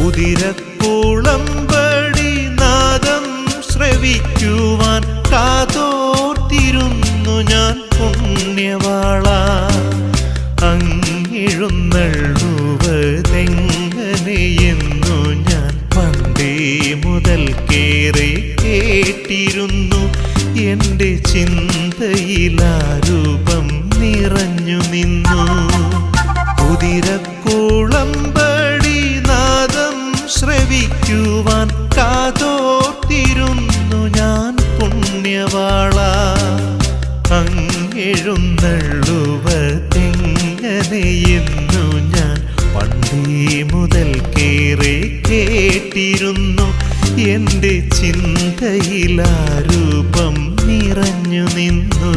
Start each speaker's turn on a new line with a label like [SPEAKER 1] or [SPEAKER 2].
[SPEAKER 1] കുതിരക്കുളമ്പടി നാദം ശ്രവിക്കുവാൻ കാതോർത്തിരുന്നു ഞാൻ പുണ്യവാള. അങ്ങിഴുന്നള്ളുവതെങ്ങനെയെന്നു ഞാൻ പണ്ടേ മുതൽ കേറി കേട്ടിരുന്നു. എന്റെ ചിന്തയിലാരൂപം നിറഞ്ഞു നിന്നു. കുതിരക്കുളമ്പടി നാദം ലഭിക്കുവാൻ കാതോർത്തിരുന്നു ഞാൻ പുണ്യവാള. അങ്ങെഴുന്നള്ളുവതെങ്ങനെയെന്നു ഞാൻ പണ്ടേ മുതൽ കേറെ കേട്ടിരുന്നു. എന്റെ ചിന്തയിലാരൂപം നിറഞ്ഞു നിന്നു.